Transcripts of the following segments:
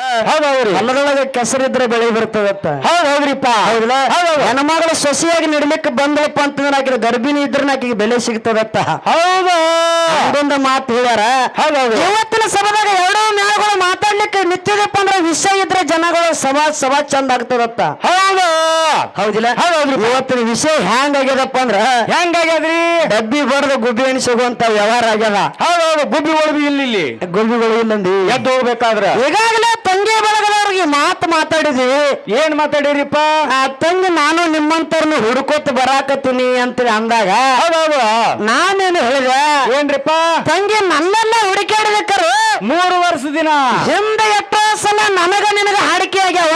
ಹೌದೌದ್ರಿ ಹೊಲದೊಳಗೆ ಕೆಸರಿದ್ರೆ ಬೆಳೆ ಬರ್ತದತ್ತ. ಹೌದ್ ಹೌದ್ರಿಪ್ಪ. ಹೌದಲ್ಲ? ಹೆಣ್ಮಗಳು ಸೊಸಿಯಾಗಿ ನಡಿಲಿಕ್ಕೆ ಬಂದಳಪ್ಪ ಅಂತಂದ್ರೆ ಆಕೆ ಗರ್ಭಿಣಿ ಇದ್ರೆ ಆಕಿಗೆ ಬೆಲೆ ಸಿಗ್ತದತ್ತ. ಹೌದು. ಅದೊಂದು ಮಾತು ಹೇಳ್ಯಾರ? ಹೌದೌದು ಇವತ್ತಿನ ಸಭಾದಾಗ ಎರಡೂ ಮೇಳಗಳು ಮಾತಾಡ್ಲಿಕ್ಕೆ ನಿಂತಿದಪ್ಪ ಅಂದ್ರೆ ವಿಷಯ ಇದ್ರೆ ಜನಗಳು ಸಭಾ ಸಭಾ ಚಂದ ಆಗ್ತದತ್ತ ಹೌದು. ಹೌದಿಲ್ಲ? ಹೌದೌದ್ರಿ ಇವತ್ತಿನ ವಿಷಯ ಹ್ಯಾಂಗ್ ಆಗ್ಯದಪ್ಪ ಅಂದ್ರ ಹೆಂಗಾಗ್ಯದ್ರಿ ಡಬ್ಬಿ ಬಡದ ಗುಬ್ಬಿ ಎಣಿಸೋಗುವಂತ ವ್ಯವಹಾರ ಆಗ್ಯದ. ಹೌದೌದು ಗುಬ್ಬಿ ಒಳದು ಇಲ್ಲಿ ಇಲ್ಲಿ. ಗುಬ್ಬಿಗಳು ಇಲ್ಲಂದಿ. ಎದ್ದು ಹೋಗ್ಬೇಕಾದ್ರೆ. ಈಗಾಗಲೇ ತಂಗಿ ಬಳಗದವ್ರಿಗೆ ಮಾತು ಮಾತಾಡಿದ್ವಿ. ಏನ್ ಮಾತಾಡಿರಿಪ್ಪ ಆ ತಂಗಿ ನಾನು ನಿಮ್ಮಂತರ್ನು ಹುಡುಕೋತ ಬರಾಕತ್ತೀನಿ ಅಂತ ಅಂದಾಗ ಹೌದೌದು. ನಾನೇನು ಹೇಳಿದೆ? ಏನ್ರಿಪ್ಪ? ತಂಗಿ ನನ್ನೆಲ್ಲ ಮೂರು ವರ್ಷ ದಿನ. ಹಿಂದೆ ಎಷ್ಟೋ ಸಲ ನನಗ ನಿನಗ ಹಾಡಿಕೆ ಆಗ್ಯಾವ?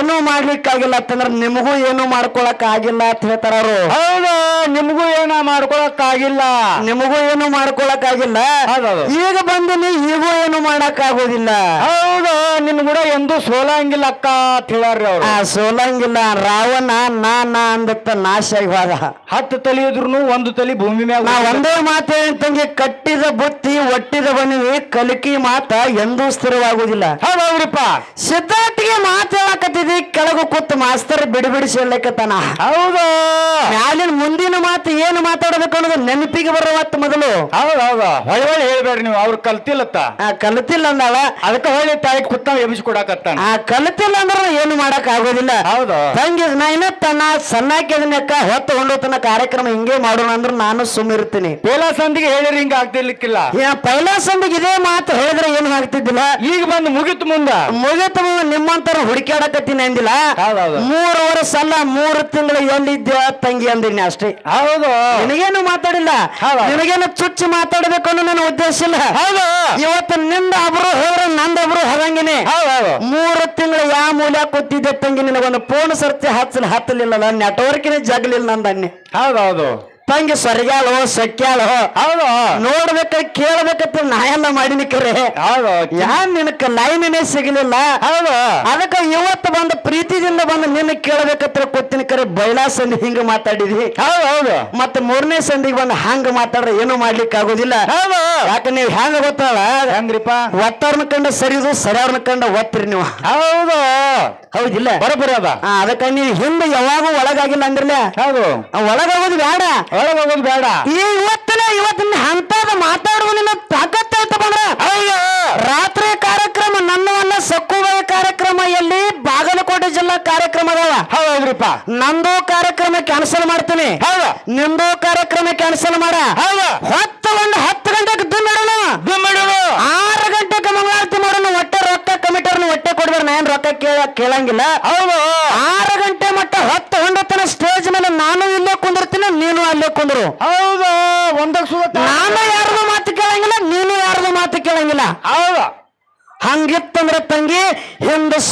ಏನೂ ಮಾಡ್ಲಿಕ್ಕಾಗಿಲ್ಲ ಅಂತಂದ್ರೆ ನಿಮಗೂ ಏನು ಮಾಡ್ಕೊಳಕ್ ಆಗಿಲ್ಲ ಅಂತ ಹೇಳ್ತಾರ ಅವರು. ಹೌದು ನಿಮಗೂ ಏನ ಮಾಡ್ಕೊಳಕ್ ಆಗಿಲ್ಲ ನಿಮಗೂ ಏನು ಮಾಡ್ಕೊಳಕ್ ಆಗಿಲ್ಲ. ಈಗ ಬಂದಿನಿ ಈಗೂ ಏನು ಮಾಡಕ್ ಆಗೋದಿಲ್ಲ ಹೌದು ನಿನ್ ಕೂಡ ಎಂದು ಸೋಲಂಗಿಲ್ಲ ಅಕ್ಕ ಅಂತ ಹೇಳ್ಯಾರ್ರಿ ಅವ್ರು. ಆ ಸೋಲಂಗಿಲ್ಲ ರಾವಣ ನಾ ನಾ ಅಂದತ್ತ ನಾಶ ಆಗಿ ಹೋದ ಹತ್ತು ತಲೆ ಇದ್ರು ಒಂದು ತಲಿ ಭೂಮಿ ಮ್ಯಾಗ ನಾ ಒಂದೇ ಮಾತು ಹೇಳ್ತಂಗೆ ಕಟ್ಟಿದ ಬುತ್ತಿ ಒಟ್ಟಿದ ಬನ್ನಿ ಕಲಿಕಿ ಮಾತ ಎಂದೂ ಸ್ಥಿರವಾಗುವುದಿಲ್ಲ. ಹೌದೌದ್ರಿಪ್ಪ. ಸಿದ್ಧಾರ್ಥಿಗೆ ಮಾತು ಹೇಳಕತ್ತಿದಿ ಕೆಳಗೆ ಕೂತ್ ಮಾಸ್ತರ್ ಬಿಡಿ ಬಿಡಿಸಿ ಹೇಳಕತ್ತಾನ ಹೌದು. ಮ್ಯಾಲಿನ ಮುಂದಿನ ಮಾತು ಏನು ಮಾತಾಡಬೇಕು ಅನ್ನೋದು ನೆನಪಿಗೆ ಬರುವತ್ತು ಮೊದಲು. ಹೌದೌದು ಹೊಳೆ ಹೊಳೆ ಹೇಳ್ಬೇಡ್ರಿ ನೀವು. ಅವ್ರು ಕಲ್ತಿಲ್ಲತ್ತ. ಆ ಕಲಿತಿಲ್ಲ ಅಂದಾಳ. ಅದಕ್ಕೆ ಹೊಳೆ ತಾಯಿ ಕುತ್ತ ಎಬ್ಬಿಸಿ ಕೊಡಾಕತ್ತಾನ. ಆ ಕಲಿತಿಲ್ಲ ಅಂದ್ರೆ ಏನು ಮಾಡಕ್ ಆಗೋದಿಲ್ಲ. ಹೌದು. ತಂಗಿ ನಾ ಇನ್ನ ತನ್ನ ಸಣ್ಣಕ್ಕಿದನಕ್ಕ ಹೊತ್ತು ಹೊಂಡೋತನ ಕಾರ್ಯಕ್ರಮ ಹಿಂಗೆ ಮಾಡೋಣ ಅಂದ್ರೆ ನಾನು ಸುಮ್ಮಿರ್ತೀನಿ ಪೇಲ ಸಂದಿಗೆ ಹೇಳಿರಿ ಹಿಂಗ ಆಗ್ತಿರ್ಲಿಕ್ಕಿಲ್ಲ. ಪೈಲಾ ಸಂದಿಗೆ ಇದೇ ಮಾತು ಹೇಳಿದ್ರೆ ಏನು ಆಗ್ತಿದ್ದಿಲ್ಲ. ಈಗ ಬಂದು ಮುಗಿತು ಮುಂದ. ಮುಗಿತ ನಿಮ್ಮಂತರ ಹುಡುಕ್ಯಾಡಕತ್ತೀನಿ. ಅಂದಿಲ್ಲ ಹೌದೌದು. ಮೂರು ವರ್ಷ ಅಲ್ಲ ಮೂರು ತಿಂಗಳು ಎಲ್ಲಿದ್ಯ ತಂಗಿ ಅಂದಿನಿ ಅಷ್ಟೇ. ಹೌದು. ನಿನಗೇನು ಮಾತಾಡಿಲ್ಲ? ಹೌದು. ನಿನಗೇನು ಚುಚ್ಚಿ ಮಾತಾಡಬೇಕು ಅನ್ನೋ ನನ್ನ ಉದ್ದೇಶ ಇಲ್ಲ. ಹೌದು. ಇವತ್ತು ನಿಂದ ಒಬ್ರು ಹೋದ್ರೆ ನಂದೊಬ್ರು ಹೌದೌದು ಮೂರು ತಿಂಗಳು ಯಾವ ಮೂಲ ಕೂತಿದ್ದೆ ತಂಗಿ ನಿನಗೊಂದು ಫೋನ್ ಸರ್ತಿ ಹಚ್ಚಲಿ ಹತ್ತಲಿಲ್ಲ ನೆಟ್ವರ್ಕಿನ ಜಗಲಿಲ್ಲ ನಂದನ್ನೇ ಹೌದೌದು ತಂಗಿ ಸರಿಗಾಲೋ ಸಕ್ಯಾಳೋ ಹೌದು. ನೋಡ್ಬೇಕ ಕೇಳ್ಬೇಕಂತ ನಾ ಎಲ್ಲ ಮಾಡಿನಿ ಕರೆ. ಹೌದು. ಯಾ ನಿನಕ ಲೈನೇ ಸಿಗಲಿಲ್ಲ? ಹೌದು. ಅದಕ್ಕ ಇವತ್ತು ಬಂದ ಪ್ರೀತಿದಿಂದ ಬಂದು ನಿನ್ನ ಕೇಳ್ಬೇಕತ್ರ ಕೊತ್ತಿನ ಕರೆ. ಬೈಲಾ ಸಂಧಿ ಹಿಂಗ ಮಾತಾಡಿದಿ? ಹೌದು ಹೌದು. ಮತ್ತೆ ಮೂರನೇ ಸಂದಿಗೆ ಬಂದು ಹಂಗ ಮಾತಾಡ್ರೆ ಏನು ಮಾಡ್ಲಿಕ್ಕೆ ಆಗೋದಿಲ್ಲ ಹೌದು. ಯಾಕ ನೀವು ಹೆಂಗ ಗೊತ್ತಾಳ? ಹೆಂಗ್ರಿಪ್ಪ? ಒತ್ತವ್ರನ್ನ ಕಂಡ ಸರಿದು ಸರಿಯಾರ್ನ ಕಂಡ ಒತ್ತಿರಿ ನೀವು. ಹೌದು. ಹೌದಿಲ್ಲ ಬರಬರ ಅದ. ಅದಕ್ಕ ನೀವು ಹಿಂದೆ ಯಾವಾಗೂ ಒಳಗಾಗಿಲ್ಲ ಅಂದ್ರಲ್ಲ ಹೌದು. ಒಳಗಾಗೋದು ಬೇಡ. ಹೋಗೋದು ಬೇಡ. ಈ ಇವತ್ತಿನ ಇವತ್ತಿನ ಹಂತದ ಮಾತಾಡುವ ನಿನ್ನ ತಾಕತ್ತ ಐತ ಬಂದ್ರ. ಹೌದು ರಾತ್ರಿ ಕಾರ್ಯಕ್ರಮ ನನ್ನವನ್ನ ಸಕ್ಕುವ ಕಾರ್ಯಕ್ರಮ ಎಲ್ಲಿ ಬಾಗಲಕೋಟೆ ಜಿಲ್ಲಾ ಕಾರ್ಯಕ್ರಮ ಅದಾವ. ಹೌದ್ರಿಪ್ಪ. ನಂದು ಕಾರ್ಯಕ್ರಮ ಕ್ಯಾನ್ಸಲ್ ಮಾಡ್ತೀನಿ. ಹೌದು. ನಿಂದು ಕಾರ್ಯಕ್ರಮ ಕ್ಯಾನ್ಸಲ್ ಮಾಡ. ಹೌದು ಹೊತ್ತು ಒಂದು ಹತ್ತು ಗಂಟೆಗೆ ದುಮ್ಮಿಡೋಣ ದುಮ್ಮಿಡೋದು ಆರು ಗಂಟೆಗೆ ಮಂಗಳಾರತಿ ಮಾಡೋಣ ಒಟ್ಟೆ ರೊಕ್ಕ ಕಮಿಟರ್ನ ಒಟ್ಟೆ ಕೊಡ್ಬೇಡ ನಾನು ರೊಕ್ಕ ಕೇಳ ಕೇಳಂಗಿಲ್ಲ ಹೌದು ಆರು ಗಂಟೆ ಮಟ್ಟ ಹೊತ್ತು ಹೊಂಡತನ ಸ್ಟೇಜ್ ಮೇಲೆ ನಾನು ಇಲ್ಲೇ ಕುಂದಿರ್ತೀನಿ ನೀನು ಅಲ್ಲೇ ಕುಂದ್ರು ಹೌದು ಒಂದಕ್ಕೆ ಸುತ್ತ ನಾನು ಯಾರ್ದು ಮಾತು ಕೇಳಂಗಿಲ್ಲ ನೀನು ಯಾರ್ದು ಮಾತು ಕೇಳಂಗಿಲ್ಲ ಹೌದು ಹಂಗಿತ್ತಂದ್ರೆ ತಂಗಿ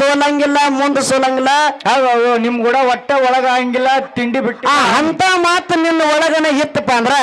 ಹಿಂದೆ ಸೋಲಂಗಿಲ್ಲ ಮುಂದೆ ಸೋಲಂಗಿಲ್ಲ. ಹೌದು ನಿಮ್ ಕೂಡ ಹೊಟ್ಟೆ ಒಳಗ ಹಂಗಿಲ್ಲ ತಿಂಡಿ ಬಿಟ್ಟು. ಆ ಅಂತ ಮಾತು ನಿನ್ನ ಒಳಗನ ಇತ್ತಪ್ಪ ಅಂದ್ರ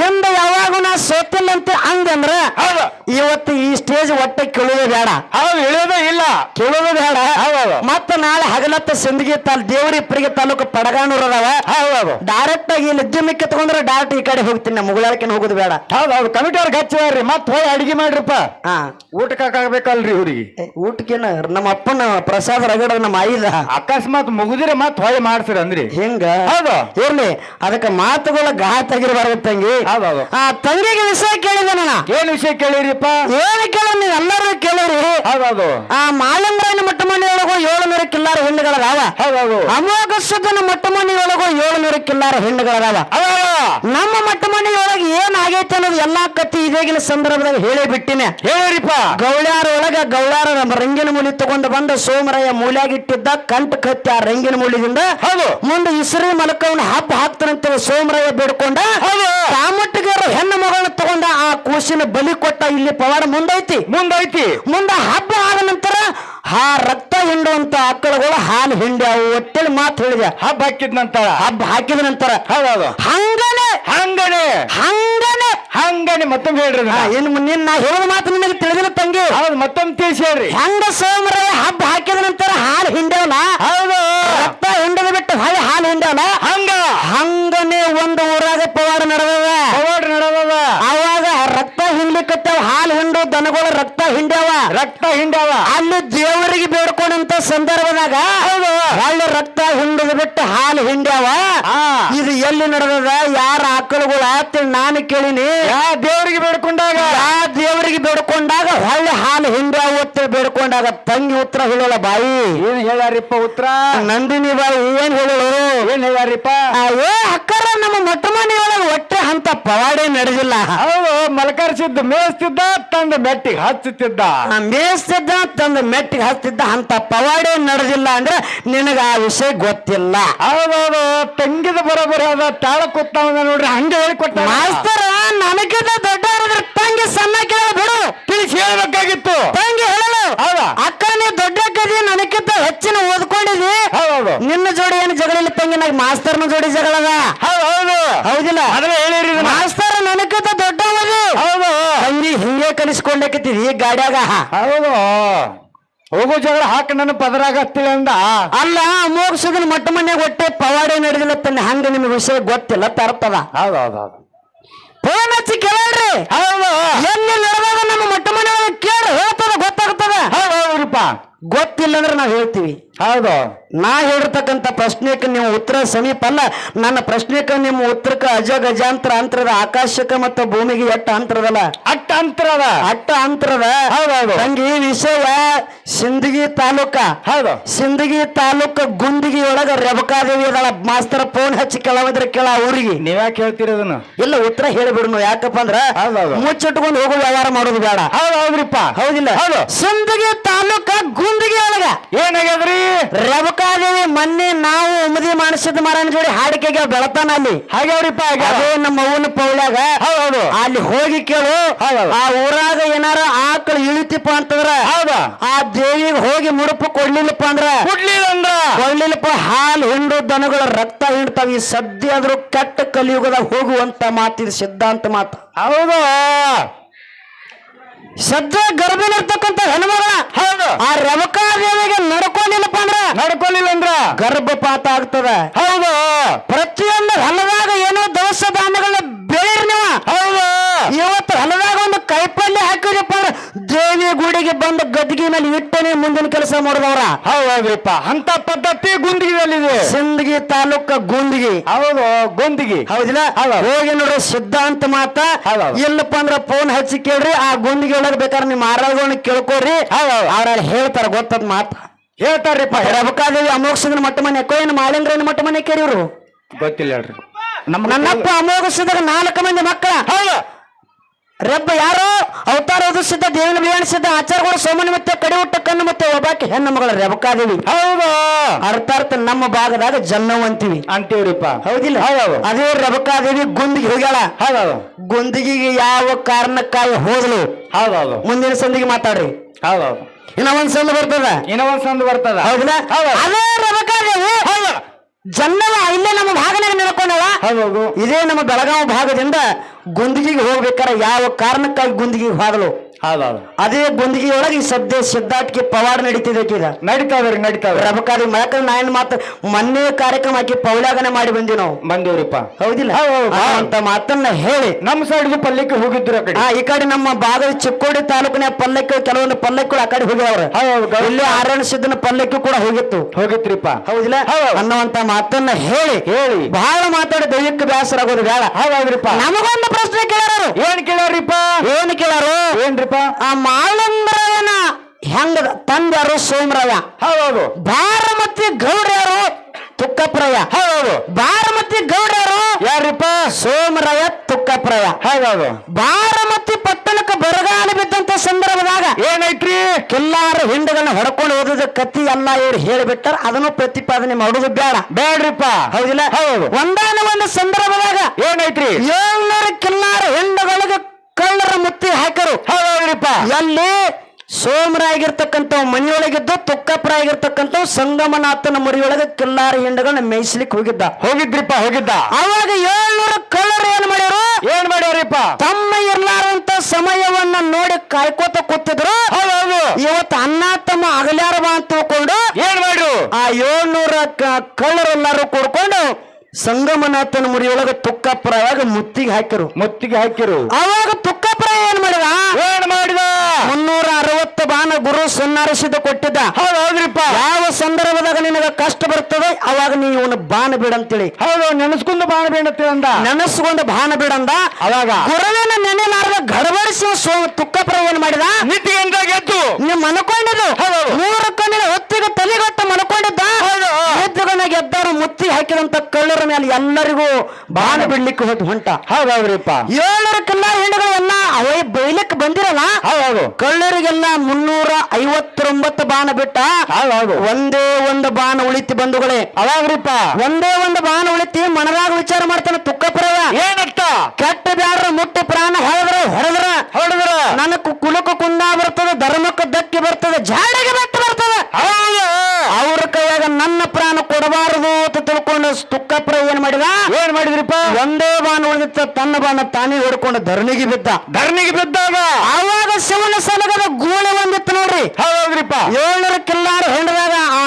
ಹಿಂದೆ ಯಾವಾಗೂ ನಾ ಸೋತಿಲ್ಲ ಅಂತ ಹಂಗಂದ್ರ ಹೌದು. ಇವತ್ತು ಈ ಸ್ಟೇಜ್ ಒಟ್ಟೆ ಕೇಳೋದು ಬೇಡ. ಹೌದು ಇಳಿಯೋದೇ ಇಲ್ಲ. ಕೇಳೋದು ಬೇಡ. ಹೌದು ಮತ್ತ ನಾಳೆ ಹಗಲತ್ತ ಸಿಂದಗಿ ತಾಲ್ ದೇವರಿ ಇಪ್ಪರಿಗೆ ತಾಲೂಕು ಪಡಗಾನೂರ್ ಅದಾವ. ಹೌದು ಡೈರೆಕ್ಟ್ ಆಗಿ ಇಲ್ಲಿ ಜಿಮ್ಮಿಕ್ಕೆ ತಗೊಂಡ್ರೆ ಡೈರೆಕ್ಟ್ ಈ ಕಡೆ ಹೋಗ್ತೀನಿ. ನಾ ಮುಗುಳಾಳಕ್ಕೆ ಹೋಗೋದು ಬೇಡ. ಹೌದು ಹೌದು. ಕಮಿಟಿ ಅವ್ರಿಗೆ ಹಚ್ಚಿದಾರ್ರಿ ಮತ್ ಹೋಗಿ ಅಡಿಗೆ ಮಾಡ್ರಿಪ್ಪ. ಹಾ. ಊಟಕ್ಕೆ ಇವ್ರಿಗೆ. ಊಟಕ್ಕೇನ? ನಮ್ಮ ಅಪ್ಪನ ಪ್ರಸಾದ ರಗಡ ನಮ್ಮ ಐದ ಅಕಸ್ಮಾತ್ ಮುಗಿದ್ರೆ ಮತ್ತೆ ಹೊಯ್ ಮಾಡ್ಸಿರ ಅಂದ್ರಿ. ಹಿಂಗ? ಹೌದು. ಇರ್ಲಿ. ಅದಕ್ಕೆ ಮಾತುಗಳ ಗಾಯ ತೆಗಿರಬಾರ್ದು ತಂಗಿ. ಹೌದೌದು. ಆ ತಂಗಿಗೆ ವಿಷಯ ಕೇಳಿದೆ ನಾನು ಏನ್ ವಿಷಯ ಕೇಳಿರಿಪ್ಪ ಏನು ಕೇಳ ನೀವು ಎಲ್ಲರೂ ಕೇಳಿರಿ ಹೌದೌದು. ಆ ಮಾಲಿಂಗರಾಯನ ಮೊಟ್ಟ ಮನೆಯೊಳಗೂ ಏಳುನೂರು ಕಿಲ್ಲಾರ ಹೆಣ್ಣುಗಳದಾವ ಹೌದೌದು. ಅಮೋಘ ಸುದ್ದನ ಮೊಟ್ಟ ಮನೆಯೊಳಗೂ ಏಳ್ನೂರ ಕಿಲ್ಲಾರ ಹೆಣ್ಣುಗಳದಾವ. ನಮ್ಮ ಮೊಟ್ಟ ಮನೆಯೊಳಗೆ ಏನ್ ಆಗೈತೆ ಅನ್ನೋದು ಎಲ್ಲಾ ಕತ್ತಿ ಇದೇಗಿನ ಸಂದರ್ಭದಾಗ ಹೇಳಿ ಬಿಟ್ಟಿನ. ಹೇಳಿರಿಪ್ಪ. ಗೌಳ್ಯಾರ ಒಳಗ ಗೌಳ್ಯಾರ ನಮ್ಮ ರಂಗಿನ ಮೂಲಿ ತಗೊಂಡು ಬಂದ ಸೋಮರಾಯ ಮೂಲ್ಯಾಗಿಟ್ಟಿದ್ದ ಕಂಠ ಕತ್ತಿ ಆ ರಂಗಿನ ಮೂಲಿದಿಂದ ಹೌದು. ಮುಂದೆ ಇಸ್ರಿ ಮಲಕವನ್ನ ಹಬ್ಬ ಹಾಕ್ತಾನಂತ ಸೋಮರಯ್ಯ ಬೇಡ್ಕೊಂಡ ಹೌದು. ಕಾಮಟ್ಟಿಗರು ಹೆಣ್ಣು ಮಗಳನ್ನ ತಗೊಂಡ ಆ ಕೂಸಿನ ಬಲಿ ಕೊಟ್ಟ ಇಲ್ಲಿ ಪವಾಡ ಮುಂದೈತಿ. ಮುಂದೈತಿ. ಮುಂದೆ ಹಬ್ಬ ಆದ ನಂತರ ಆ ರಕ್ತ ಹಿಂಡುವಂತ ಆಕಳಗಳು ಹಾಲು ಹಿಂಡಿ ಅವು ಒಟ್ಟೆಲಿ ಮಾತು ಹೇಳಿದೆ. ಹಬ್ಬ ಹಾಕಿದ್ ನಂತರ. ಹಬ್ಬ ಹಾಕಿದ ನಂತರ. ಹೌದೌದು. ಹಂಗನೆ. ಹಂಗನೆ. ಹಂಗನೆ. ಹಂಗನೆ ಮತ್ತೊಮ್ಮೆ ಹೇಳ್ರಿ ಏನ್ ಇನ್ನು ನಿನ್ನ ನಾ ಹೇಳಿದ ಮಾತು ನಿಮಗೆ ತಿಳಿದಿಲ್ಲ ತಂಗಿ. ಹೌದು ಮತ್ತೊಮ್ಮೆ ತಿಳಿಸಿ ಹೇಳ್ರಿ ಹೆಂಗ ಸೋಮರ ಹಬ್ಬ ಹಾಕಿದ ನಂತರ ಹಾಲು ಹಿಂಡೇವಲ್ಲ ಹೌದು. ರಕ್ತ ಹಿಂಡದ ಬಿಟ್ಟು ಹೊಳೆ ಹಾಲು ಹಿಂಡೇವಲ್ಲ ಹಂಗ. ಹಂಗನೆ ಒಂದು ಊರಾಗ ಪವಾಡ ನಡೆದವ ಪವಾಡ ನಡೆದವ ಅವಾಗ ರಕ್ತ ಹಿಂಡ್ಲಿಕ್ಕತ್ತಾವ ಹಾಲು ಹಿಂಡು ದನಗಳ ರಕ್ತ ಹಿಂಡ್ಯಾವ. ರಕ್ತ ಹಿಂಡ್ಯಾವ. ಅಲ್ಲಿ ದೇವರಿಗೆ ಬೇಡ್ಕೊಂಡಂತ ಸಂದರ್ಭದಾಗ ಹಿಂಡದ ಬಿಟ್ಟು ಹಾಲು ಹಿಂಡ್ಯಾವ. ಇದು ಎಲ್ಲಿ ನಡೆದದ? ಯಾರ ಆಕಳುಗಳು ಆತಿ ನಾನು ಕೇಳಿನಿ. ಯಾ ದೇವರಿಗೆ ಬೇಡ್ಕೊಂಡಾಗ? ಯಾ ದೇವರಿಗೆ ಬೇಡ್ಕೊಂಡಾಗ ಹೊಳ್ಳಿ ಹಾಲು ಹಿಂಡ್ಯಾವ ಅಂತ ಬೇಡ್ಕೊಂಡಾಗ ತಂಗಿ ಉತ್ತರ ಹೇಳೋಲ್ಲ ಬಾಯಿ. ಏನ್ ಹೇಳ್ಯಾರಿಪ್ಪ ಉತ್ತರ? ನಂದಿನಿ ಬಾಯಿ ಏನ್ ಹೇಳೋಳು? ಏನ್ ಹೇಳ್ಯಾರಿಪ್ಪ? ಏ ಅಕ್ಕರ ಪವಾಡೆ ನಡೆದಿಲ್ಲ. ಹೌದು ಮಲಕರಿಸಿದ್ದು ಮೇಯಿಸ್ತಿದ್ದ ತಂದ ಮೆಟ್ಟಿಗೆ ಹಚ್ಚುತ್ತಿದ್ದ. ಆ ಮೇಯಿಸ್ತಿದ್ದ ತಂದು ಮೆಟ್ಟಿಗೆ ಹತ್ತಿದ್ದ ಅಂತ ಪವಾಡೆ ನಡೆದಿಲ್ಲ ಅಂದ್ರೆ ನಿನಗ ಆ ವಿಷಯ ಗೊತ್ತಿಲ್ಲ. ಹೌದೌದು ತಂಗಿದ ಬರೋಬರಿ ಅದ ತಾಳ ಕೂತಾವ ನೋಡ್ರಿ ಹಂಗೆ ಹೇಳಿಕೊಟ್ಟ ಮಾಸ್ತರ ನನಗಿಂತ ದೊಡ್ಡ ತಂಗಿ ಸಣ್ಣ ಕೇಳ ಬಿಡು. ತಿಳಿಸಿ ಹೇಳ್ಬೇಕಾಗಿತ್ತು. ತಂಗಿ ಹೇಳಲು ಹೌದಾ ಅಕ್ಕ ನೀ ದೊಡ್ಡ ಕದಿ ನನಗಿಂತ ಹೆಚ್ಚಿನ ಓದ್ಕೊಂಡಿದಿ ಹೌದು. ನಿನ್ನ ಜೋಡಿ ಏನು ಜಗಳ ತಂಗಿ ನಾಗ ಮಾಸ್ತರ್ನ ಜೋಡಿ ಜಗಳ ಹೌದು ಹೌದು. ಹೌದಿಲ್ಲ? ಮೊದಲೇ ಹೇಳಿರಿ ಮಾಸ್ತರ್ ನನಗಿಂತ ದೊಡ್ಡ ಹೌದು. ತಂಗಿ ಹಿಂಗೆ ಕಲಿಸ್ಕೊಂಡಾಕತ್ತಿದಿ ಗಾಡ್ಯಾಗ. ಹೌದು. ಹೋಗೋ ಜಗಳ ಹಾಕ ನನ್ನ ಪದರಾಗ ಹತ್ತಿಲ್ಲ ಅಂದ. ಅಲ್ಲ ಮೋಕ್ಷದನ್ ಮೊಟ್ಟ ಮನೆಗೆ ಹೊಟ್ಟೆ ಪವಾಡೆ ನಡೆದಿಲ್ಲ ತನ್ನ ಹಂಗ ನಿಮ್ಗೆ ವಿಷಯ ಗೊತ್ತಿಲ್ಲ ತರ್ತದ. ಹೌದು ಹೌದು ಹೌದು. ಫೋನ್ ಹಚ್ಚಿ ಕೇಳ್ರಿ. ಹೌದು. ಎಲ್ಲಿ ನಡೆದಾಗ ನಮ್ಮ ಮೊಟ್ಟ ಮನೆಯೊಳಗೆ ಕೇಳಿ ಹೇಳ್ತದ ಗೊತ್ತಾಗ್ತದ. ಹೌದು ಹೌದ್ರಿಪ್ಪ ಗೊತ್ತಿಲ್ಲ ಅಂದ್ರೆ ನಾವು ಹೇಳ್ತೀವಿ. ಹೌದು. ನಾ ಹೇಳಿರ್ತಕ್ಕಂಥ ಪ್ರಶ್ನೆಕ್ಕೆ ನಿಮ್ಮ ಉತ್ತರ ಸಮೀಪ ಅಲ್ಲ ನನ್ನ ಪ್ರಶ್ನೆಕ್ಕೆ ನಿಮ್ಮ ಉತ್ತರಕ್ಕೆ ಅಜ ಗಜಾಂತರ ಅಂತರದ ಆಕಾಶಕ ಮತ್ತು ಭೂಮಿಗೆ ಎಟ್ಟ ಅಂತರದಲ್ಲ? ಅಟ್ಟ ಅಂತರದ. ಅಟ್ಟ ಅಂತರದ. ಹೌದೌದು ತಂಗಿ ವಿಷಯ ಸಿಂದಗಿ ತಾಲೂಕ ಹೌದು. ಸಿಂದಗಿ ತಾಲೂಕ ಗುಂದಿಗಿ ಒಳಗ ರೆಬಕಾದೇವಿ ಅದಳ ಮಾಸ್ತರ್ ಫೋನ್ ಹಚ್ಚಿ ಕೆಳವಿದ್ರೆ ಕೇಳ ಊರಿಗೆ. ನೀವ್ಯಾಕೆ ಹೇಳ್ತೀರಿ ಅದನ್ನ ಇಲ್ಲ ಉತ್ತರ ಹೇಳಿಬಿಡ್ನು ಯಾಕಪ್ಪ ಅಂದ್ರ ಹೌದೌದು. ಮುಚ್ಚಿಟ್ಕೊಂಡು ಹೋಗೋ ವ್ಯವಹಾರ ಮಾಡೋದು ಬೇಡ. ಹೌದು ಹೌದ್ರಿಪ್ಪ. ಹೌದಿಲ್ಲ. ಹೌದು. ಸಿಂದಗಿ ತಾಲೂಕ ಗುಂದಿಗಿ ಒಳಗ ಏನಾಗ್ಯದ್ರಿ? ರೇವಕಾದೇವಿ ಮೊನ್ನೆ ನಾವು ಉಮದಿ ಮಾಡಿಸಿದ ಮಾರನ ಜೋಡಿ ಹಾಡಿಕೆಗೆ ಬೆಳತಾನ ಅಲ್ಲಿ. ಹಾಗ್ಯಾವ್ರಿಪ್ಪ ಹಾಗ್ಯಾವ ಅದೇ ನಮ್ಮ ಅವ್ವನ ಪೌಳ್ಯಾಗ ಹೌದು ಅಲ್ಲಿ ಹೋಗಿ ಕೇಳು. ಆ ಊರಾಗ ಏನಾರ ಆಕಳು ಇಳಿತಿಪ್ಪ ಅಂತಂದ್ರ ಹೌದಾ. ಆ ದೇವಿಗೆ ಹೋಗಿ ಮುಡುಪು ಕೊಡ್ಲಿಲ್ಲಪ್ಪ ಅಂದ್ರ ಕೊಡ್ಲಿಲ್ಲ ಅಂದ್ರ? ಕೊಡ್ಲಿಲ್ಲಪ್ಪ ಹಾಲು ಹಿಂಡು ದನಗಳ ರಕ್ತ ಹಿಂಡ್ತಾವ. ಈ ಸದ್ಯ ಆದ್ರೂ ಕೆಟ್ಟ ಕಲಿಯುಗದಾಗ ಹೋಗುವಂತ ಮಾತಿದ ಸಿದ್ಧಾಂತ ಮಾತು. ಹೌದು. ಸದ್ಯ ಗರ್ಭದಲ್ಲಿರ್ತಕ್ಕಂಥ ಹೆಣ್ಮಗಳ ಹೌದು. ಆ ರಮಕಾದೇವಿಗೆ ನಡ್ಕೊಂಡಿಲ್ಲಪ್ಪ ಅಂದ್ರ ನಡ್ಕೊಲಿಲ್ಲ ಅಂದ್ರ? ಗರ್ಭಪಾತ ಆಗ್ತದ. ಹೌದು. ಪ್ರತಿಯೊಂದು ಹೊಲದಾಗ ಏನೋ ದವಸ ಧಾನ್ಯಗಳನ್ನ ಬೆಳೀರಿ ನೀವು ಹೌದು ಇವತ್ತು ಹೊಲದಾಗ ಒಂದು ಕೈಪಲ್ಯ ಹಾಕಿದ್ರಪ್ಪ ಅಂದ್ರೆ ದೇವಿ ಗುಡಿಗೆ ಬಂದು ಗದ್ದಿಗೆ ಮೇಲೆ ಇಟ್ಟನೆ ಮುಂದಿನ ಕೆಲಸ ಮಾಡಿದವ್ರ ಹೌದ್ರಿಪ್ಪ ಅಂತ ಪದ್ಧತಿ ಗುಂದಿಗಿದಲ್ಲಿದೆ ಸಿಂದಗಿ ತಾಲೂಕ ಗುಂದಗಿ ಹೌದು ಗುಂದಗಿ ಹೌದಿಲ್ಲ? ಹೌದು. ಹೋಗಿ ನೋಡ್ರಿ ಸಿದ್ಧಾಂತ ಮಾತ. ಇಲ್ಲಪ್ಪ ಅಂದ್ರ ಫೋನ್ ಹಚ್ಚಿ ಕೇಳ್ರಿ ಆ ಗುಂದಿಗೆ ಒಳಗೆ ಬೇಕಾದ್ರೆ ನಿಮ್ಮ ಆರಾಧನೆ ಕೇಳ್ಕೊರಿ ಹೌದು. ಅವ್ರ ಹೇಳ್ತಾರ ಗೊತ್ತದ ಮಾತ. ಹೇಳ್ತಾರ್ರಿಪ್ಪ. ರಬಕಾದೇವಿ ಅಮೋಕ್ಷದ ಮಟ್ಟ ಮನೆ. ಏನು ಮಾಳಿಂಗ್ರೇನ ಮಟ್ಟ ಮನೆ ಕೇರಿ ಇವ್ರು ಗೊತ್ತಿಲ್ಲ ಹೇಳ್ರಿ. ನಮ್ಮ ನನ್ನಪ್ಪ ಅಮೋಘಸಿದಾಗ ನಾಲ್ಕು ಮಂದಿ ಮಕ್ಕಳ. ಹೌದು. ರೆಬ್ಬ ಯಾರು ಅವತಾರ ಉದಿಸಿದ್ದ ದೇವಿನ ಬಿಯಾಣಿಸಿದ್ದ ಆಚಾರಗಳು ಸೋಮನ ಮತ್ತೆ ಕಡಿ ಹುಟ್ಟ ಕಣ್ಣು ಮತ್ತೆ ಒಬ್ಬಾಕಿ ಹೆಣ್ಣು ಮಗಳ ರೆಬಕಾದೇವಿ ಅರ್ಥ ಅರ್ಥ ನಮ್ಮ ಭಾಗದಾಗ ಜನ್ನವ್ ಅಂತೀವಿ. ಅಂತೀವ್ರಿಪ್ಪ. ಹೌದಿಲ್ಲ? ಹೌದು. ಅದೇ ರೆಬಕಾದೇವಿ ಗುಂದಿಗೆ ಹೋಗ್ಯಾಳ. ಹೌದೌದು. ಗುಂದಿಗೆ ಯಾವ ಕಾರಣಕ್ಕಾಗಿ ಹೋದ್ಲು? ಹೌದೌದು. ಮುಂದಿನ ಸಂದಿಗೆ ಮಾತಾಡ್ರಿ. ಹೌದೌದು. ಇನ್ನ ಒಂದ್ ಸಂದ ಬರ್ತದ? ಇನ್ನ ಒಂದ್ ಸಂದ್ ಬರ್ತದ. ಹೌದಾ ಹೌದು. ಅದೇ ರೆಬಕಾದೇವಿ ಜನ್ನವ ಇಲ್ಲೇ ನಮ್ಮ ಭಾಗನ ನೆನಕೊಂಡವ. ಹೌದು. ಇದೇ ನಮ್ಮ ಬೆಳಗಾವಿ ಭಾಗದಿಂದ ಗುಂದಿಗಿಗೆ ಹೋಗ್ಬೇಕಾರ ಯಾವ ಕಾರಣಕ್ಕಾಗಿ ಗುಂದಿಗಿಗೆ ಹೋದಳು ಹೌದೌದು. ಅದೇ ಬಂದಿಗೆ ಒಳಗೆ ಈ ಸದ್ಯ ಸಿದ್ಧಾರ್ಥಕ್ಕೆ ಪವಾಡ ನಡೀತಿದೆ ಈಗ ನಡೀತಾವ್ರಿ ನಡೀತಾವ್ರಿ. ರಬಕಾರಿ ಯಾಕಂದ್ರೆ ನಾ ಏನ್ ಮಾತು ಮೊನ್ನೆ ಕಾರ್ಯಕ್ರಮ ಹಾಕಿ ಪೌಲಾಗನೆ ಮಾಡಿ ಬಂದಿವಿ ನಾವು. ಬಂದೇವ್ರಿಪ್ಪ. ಹೌದಿಲ್ಲ? ಹೌದು, ಹೌದು. ಅಂತ ಮಾತನ್ನ ಹೇಳಿ. ನಮ್ಮ ಸೈಡ್ಗೆ ಪಲ್ಲಕ್ಕೆ ಹೋಗಿದ್ರು ಕಡೆ. ಈ ಕಡೆ ನಮ್ಮ ಭಾಗದ ಚಿಕ್ಕೋಡಿ ತಾಲೂಕಿನ ಪಲ್ಲಕ್ಕ ಕೆಲವೊಂದು ಪಲ್ಲಕ್ಕಗಳು ಆ ಕಡೆ ಹೋಗ್ಯಾವ್ರ. ಇಲ್ಲಿ ಆರಣ ಸಿದ್ದನ ಪಲ್ಲಕ್ಕೂ ಕೂಡ ಹೋಗಿತ್ತು. ಹೋಗಿತ್ರಿಪ್ಪ ಹೌದಿಲ್ಲ? ಹೌದು. ಅನ್ನುವಂತ ಮಾತನ್ನ ಹೇಳಿ. ಹೇಳಿ. ಬಹಳ ಮಾತಾಡಿ ದೈಹಿಕ ಬೇಸರ ಆಗೋದು ಬೇಡ. ಹೌದ್ರಿಪ್ಪ. ನಮಗೊಂದು ಪ್ರಶ್ನೆ ಕೇಳಾರು. ಏನ್ ಕೇಳಾರಿಪ್ಪ? ಏನ್ ಕೇಳಾರು? ಏನ್ರಿಪ್ಪ? ಆ ಮಾಳಂಬರಾಯನ ಹೆಂಗ ತಂದ್ಯಾರು ಸೋಮರಾಯ ಹೌದು ಭಾರಮತಿ ಗೌಡ ತುಕ್ಕಪ್ರಯ ತುಕ್ಕಪ್ರಾಯ ಹೌದು ಬಾರ ಗೌಡ ಯಾರು ಯಾರಿಪ್ಪ ಸೋಮರಾಯ ತುಕ್ಕಪ್ರಾಯ ಹೌದು ಭಾರಮತಿ ಪಟ್ಟಣಕ್ಕೆ ಬರಗಾಲ ಬಿದ್ದಂತ ಸಂದರ್ಭದಾಗ ಏನೈತ್ರಿ? ಕೆಲ್ಲಾರು ಹಿಂಡುಗಳನ್ನ ಹೊಡ್ಕೊಂಡು ಹೋದ ಕತ್ತಿ ಎಲ್ಲ ಇವ್ರು ಹೇಳಿಬಿಟ್ಟಾರ. ಅದನ್ನು ಪ್ರತಿಪಾದನೆ ಮಾಡುದು ಬೇಡ. ಬೇಡ್ರಿಪ್ಪ. ಹೌದಿಲ್ಲ? ಹೌದು. ಒಂದಾನ ಒಂದು ಸಂದರ್ಭದಾಗ ಏನೈತ್ರಿ? ಎಲ್ಲರೂ ಕಿಲ್ಲಾರು ಹಿಂಡಗಳಿಗೆ ಕಳ್ಳರ ಮುತ್ತಿ ಹಾಕರು. ಹೌದೌದ್ರಿಪ್ಪ ಎಲ್ಲಿ? ಸೋಮರಾಗಿರ್ತಕ್ಕಂಥ ಮನೆಯೊಳಗಿದ್ದು ತುಕ್ಕಪ್ರಾಗಿರ್ತಕ್ಕಂಥ ಸಂಗಮನಾಥನ ಮರಿಯೊಳಗೆ ಕಿಲ್ಲಾರ ಹಿಂಡಗಳನ್ನ ಮೇಯಿಸ್ಲಿಕ್ಕೆ ಹೋಗಿದ್ದ. ಹೋಗಿದ್ರಿಪ್ಪ ಹೋಗಿದ್ದ. ಅವಾಗ ಏಳ್ನೂರ ಕಳ್ಳರು ಏನ್ ಮಾಡ್ಯಾರು? ಏನ್ ಮಾಡ್ಯಾರಿಪ್ಪ? ತಮ್ಮ ಇರ್ಲಾರಂತ ಸಮಯವನ್ನ ನೋಡಿ ಕಾಯ್ಕೋತ ಕೂತಿದ್ರು. ಹೌದು ಇವತ್ತು ಅಣ್ಣ ತಮ್ಮ ಅಗಲ್ಯಾರ ಬಾ ಅಂತ ತಿಳ್ಕೊಂಡು ಏನ್ ಮಾಡ್ರು? ಆ ಏಳ್ನೂರ ಕಳ್ಳರೆಲ್ಲಾರು ಕೂಡ್ಕೊಂಡು ಸಂಗಮನಾಥನ ತುಕ್ಕಪ್ಪರ ತುಕ್ಕಪ್ರಾಯಾಗ ಮುತ್ತಿಗೆ ಹಾಕಿರು. ಮುತ್ತಿಗೆ ಹಾಕಿರು. ಅವಾಗ ತುಕ್ಕಪ್ರಾಯ ಏನ್ ಮಾಡಿದ? ಏನ್ ಮಾಡಿದ? ಮುನ್ನೂರ ಅರವತ್ತು ಬಾಣ ಗುರು ಸನ್ನಾರಿಸಿದ ಕೊಟ್ಟಿದ್ದ. ಹೌದು ಹೌದ್ರಿಪ್ಪ ಯಾವ ಸಂದರ್ಭದಾಗ ನಿನಗ ಕಷ್ಟ ಬರ್ತದೆ? ಅವಾಗ ನೀ ಇವನು ಬಾಣ ಬಿಡಂತೇಳಿ. ಹೌದು ನೆನೆಸ್ಕೊಂಡು ಬಾಣ ಬೇಡತ್ತೆ ಅಂದ. ನೆನಸ್ಕೊಂಡು ಬಾಣ ಬಿಡಂದ. ಅವಾಗ. ಗುರುವಿನ ನೆನೆಲಾರದ ಗಡಬಡಿಸುವ ಸೋ ತುಕ್ಕಪ್ರ ಏನ್ ಮಾಡಿದ? ನಿಟ್ಟಿಗೆ ಗೆದ್ದು. ನೀವು ಅನ್ಕೊಂಡಿದ್ದು ಹೌದು. ಮೂರು ಗೆದ್ದಾರು ಹಾಕಿದಂತ ಕಳ್ಳರ ಮೇಲೆ ಎಲ್ಲರಿಗೂ ಬಾಣ ಬಿಡ್ಲಿಕ್ಕೆ ಹೋಯ್ತು ಹೊಂಟ. ಹೌದು ಹೌದ್ರಿಪ್ಪ ಏಳರ ಕಲ್ಲ ಹೆಣ್ಣುಗಳು ಎಲ್ಲ ಅವೇ ಬೈಲಿಕ್ಕೆ ಬಂದಿರಲ್ಲ? ಹೌದು ಕಳ್ಳರಿಗೆಲ್ಲ ಮುನ್ನೂರ ಐವತ್ತೊಂಬತ್ತು ಬಾಣ ಬಿಟ್ಟ? ಹೌದು ಹೌದು ಒಂದೇ ಒಂದು ಬಾಣ ಉಳಿತಿ ಬಂಧುಗಳೇ. ಅವಾಗ್ರಿಪ್ಪ ಒಂದೇ ಒಂದು ಬಾಣ ಉಳಿತಿ ಮನದಾಗ ವಿಚಾರ ಮಾಡ್ತಾನೆ ತುಕ್ಕಪುರವ ಏನತ್ತ ಕೆಟ್ಟ ಬ್ಯಾಡ್ರ ಮುಟ್ಟಿ ಪ್ರಾಣ ಹೊಡೆದ್ರ ಹೊಡೆದ್ರ ಹೊಡೆದ್ರ ನನ್ನ ಕು- ಕುಲಕ ಕುಂದ ಬರ್ತದೆ ಧರ್ಮಕ್ಕೆ ಧಕ್ಕೆ ಬರ್ತದೆ ಜಾಡಿಗೆ ಬೆಟ್ಟ ಬರ್ತದೆ. ಹೌದು. ಅವ್ರ ಕೈಯಾಗ ನನ್ನ ಪ್ರಾಣ ಅಂತ ತಿಳ್ಕೊಂಡು ತುಕ್ಕಪುರ ಏನ್ ಮಾಡಿದ ಏನ್ ಮಾಡಿದ್ರಿಪ್ಪ ಒಂದೇ ಬಾಣ ಉಳಿದಿತ್ತ ತನ್ನ ಬಾಣ ತಾನೇ ಹೊಡ್ಕೊಂಡು ಧರಣಿಗೆ ಬಿದ್ದ ಧರಣಿಗೆ ಬಿದ್ದಾಗ ಆವಾಗ ಶಿವನ ಸಲಗದ ಗೂಳೆ ಒಂದಿತ್ತು ನೋಡ್ರಿ ಹೌದು ಹೌದ್ರಿಪ್ಪ ಏಳ್ನೂರ ಕಿಲ್ಲಾರು ಹೆಂಡದಾಗ ಆ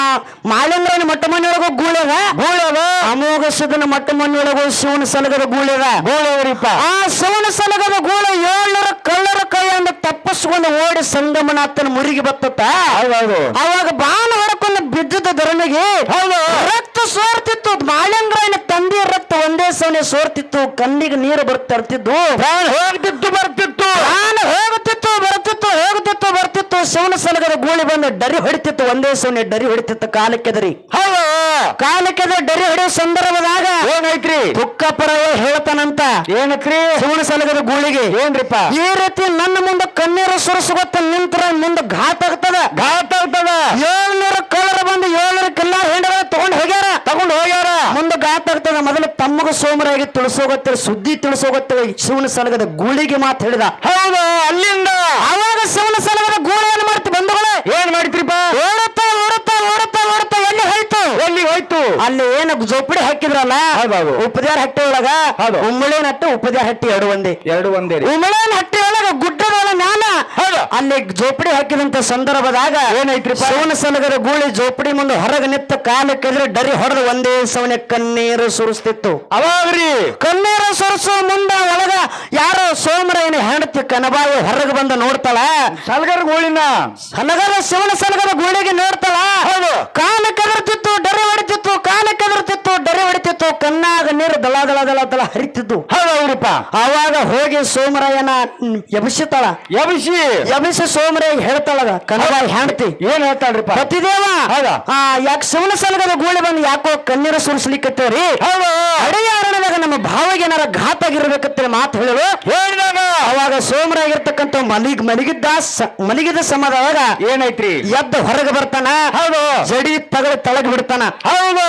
ಮಾಲಿಂಗ್ರನ ಮಟ್ಟ ಮನೆಯೊಳಗೂ ಗೂಳೆದ ಗೂಳದ ಅಮೋಘ ಸಿದ್ದನ ಮಟ್ಟ ಮನೆಯೊಳಗೂ ಶಿವನ ಸಲಗದ ಗೂಳೆದ ಗೂಳವ್ರಿಪ್ಪ ಆ ಶಿವನ ಸಲಗದ ಗೂಳೆ ಏಳ್ನೂರ ಕಳ್ಳರ ಕೈಯಿಂದ ತಪ್ಪಿಸ್ಕೊಂಡು ಓಡಿ ಸಂಗಮನಾಥನ ಮುರಿಗೆ ಬತ್ತತ್ತ ಹೌದು ಹೌದು ಅವಾಗ ಬಾಣ ಹೊಡ್ಕೊಂಡು ಬಿದ್ದಿದ್ದ ಧರಣಿಗೆ ಹೌದು ರಕ್ತ ಸೋರ್ತಿತ್ತು ಮಾಲಿಂಗ್ರನ ತಂದೆ ರಕ್ತ ಒಂದೇ ಸವನೆ ಸೋರ್ತಿತ್ತು ಕಣ್ಣಿಗೆ ನೀರು ಬರ್ತಿರ್ತಿದ್ದು ಇರ್ತಿದ್ದು ಹೋಗ್ತಿತ್ತು ಬರ್ತಿತ್ತು. ನಾನು ಬರ್ತಿತ್ತು ಹೋಗುತ್ತಿತ್ತು ಶಿವನ ಸಲಗದ ಗೂಳಿ ಬಂದು ಡರಿ ಹೊಡಿತಿತ್ತು ಒಂದೇ ಸೋನೆ ಡರಿ ಹೊಡಿತಿತ್ತು ಕಾಲಕ್ಕೆದರಿ ಹೌದು. ಕಾಲಕ್ಕೆದ ಡರಿ ಹೊಡೆಯೋ ಸಂದರ್ಭದಾಗ ಏನೈತ್ರಿ ತುಕ್ಕಪರವೇ ಹೇಳ್ತಾನಂತ ಏನತ್ರಿ ಶಿವನ ಸಲಗದ ಗೂಳಿಗೆ ಏನ್ರಿಪ್ಪ? ಈ ರೀತಿ ನನ್ನ ಮುಂದೆ ಕಣ್ಣೀರು ಸುರಿಸುಗೊತ್ತ ನಿಂತರ ಮುಂದೆ ಘಾತ ಆಗ್ತದ. ಘಾತ ಆಗ್ತದ. ಏಳ್ನೂರು ಕಳ್ಳರ ಬಂದು ಏಳ್ನೂರು ಕಿಲ್ಲ ಹೆಂಡರ ತಗೊಂಡ್ ಹೋಗ್ಯಾರ. ತಗೊಂಡ್ ಹೋಗ್ಯಾರ. ಮುಂದೆ ಘಾತ ಆಗ್ತದ. ಮೊದಲು ತಮ್ಮಗ ಸೋಮರಾಗಿ ತುಳಸೋಗತ್ತೆ ಸುದ್ದಿ ತಿಳಿಸೋಗತ್ತೆ ಶಿವನ ಸಲಗದ ಗೂಳಿಗೆ ಮಾತು ಹೇಳಿದ. ಹೌದು ಅಲ್ಲಿಂದ. ಅವಾಗ ಶಿವನ ಸಲಗದ ಗೂಳಿ ಮಾಡ್ತಿ ಬಂಧುಗಳೇ. ಏನ್ ಮಾಡಿದ್ರಿಪ್ಪ? ಓಡುತ್ತಾ ಓಡುತ್ತಾ ಓಡುತ್ತಾ ಓಡುತ್ತಾ ಎಲ್ಲಿ ಹೋಯ್ತು? ಎಲ್ಲಿ ಹೋಯ್ತು? ಅಲ್ಲಿ ಏನ ಜೋಪಡಿ ಹಾಕಿದ್ರಲ್ಲ? ಹೌದೌದು. ಹಟ್ಟಿ ಒಳಗ ಹೌದು. ಉಮ್ಮಳೇನ ಹಟ್ಟಿ ಉಪದ್ಯಾರ ಹಟ್ಟಿ ಎರಡು ಒಂದೇ. ಎರಡು ಒಂದೇ ಉಮ್ಮಳೇನ ಹಟ್ಟಿ ಒಳಗ ಗುಡ್ಡದೊಳ ಜ್ಞಾನ. ಅಲ್ಲಿ ಜೋಪಡಿ ಹಾಕಿದಂತ ಸಂದರ್ಭದಾಗ ಏನೈತ್ರಿ ಶಿವನ ಸನಗರ ಗೂಳಿ ಜೋಪಡಿ ಮುಂದೆ ಹೊರಗ ನಿತ್ತ ಕಾಲಕ್ಕೆದ್ರೆ ಡರಿ ಹೊಡೆದು ಒಂದೇ ಸವನೆ ಕಣ್ಣೀರು ಸುರಿಸ್ತಿತ್ತು. ಅವಾಗ್ರಿ ಕಣ್ಣೀರು ಸುರಿಸೋ ಮುಂದ ಒಳಗ ಯಾರೋ ಸೋಮರಾಯನ ಹೆಂಡತಿ ಕನಬಾಯಿ ಹೊರಗೆ ಬಂದು ನೋಡ್ತಾಳ? ಹಲಗರ ಗೋಳಿನ? ಹಲಗರ ಶಿವನ ಸನಗರ ಗೂಳಿಗೆ ನೋಡ್ತಾಳ? ಹೌದು. ಕಾಲ ಕೆದರ್ತಿತ್ತು ಡರಿ ಹೊಡಿತಿತ್ತು ಕಾಲ ಕೆದರ್ತಿತ್ತು ಡರಿ ಹೊಡಿತಿತ್ತು ಕಣ್ಣಾಗ ನೀರು ದಳ ದಳ ದಳ ದಳ ಹರಿತಿದ್ದು. ಹೌದು ಅವಾಗ ಆವಾಗ ಹೋಗಿ ಸೋಮರಾಯನ ಎಬ್ಸಿತಾಳ ಎಬ್ಸಿ ಎಬ್ಸಿ ಸೋಮರಾಯ ಹೇಳ್ತಾಳಗ ಕನ್ನಡ ಹೆಂಡತಿ ಏನ್ ಹೇಳ್ತಾಳ್ರಿಪ್ಪ? ಪತಿದೇವ ಹೌದಾ? ಆ ಯಾಕೆ ಶಿವನ ಸಲಗದ ಗೂಳಿ ಬಂದು ಯಾಕೋ ಕಣ್ಣೀರು ಸುರಿಸ್ಲಿಕ್ಕತ್ತೇವ್ರಿ? ಅರಣದಾಗ ನಮ್ಮ ಭಾವಗೆ ಏನಾರ ಘಾತ ಆಗಿರ್ಬೇಕಂತೇಳಿ ಮಾತು ಹೇಳಲು ಹೇಳಿದಾಗ. ಅವಾಗ ಸೋಮರಾಗಿರ್ತಕ್ಕಂಥ ಮಲಿಗ್ ಮಲಗಿದ್ದ ಮಲಗಿದ ಸಮಾಧಾನ ಏನೈತ್ರಿ ಎದ್ದ ಹೊರಗೆ ಬರ್ತಾನ. ಹೌದು. ಜಡಿ ತಗಳ ತಳಗ್ ಬಿಡ್ತಾನ. ಹೌದು.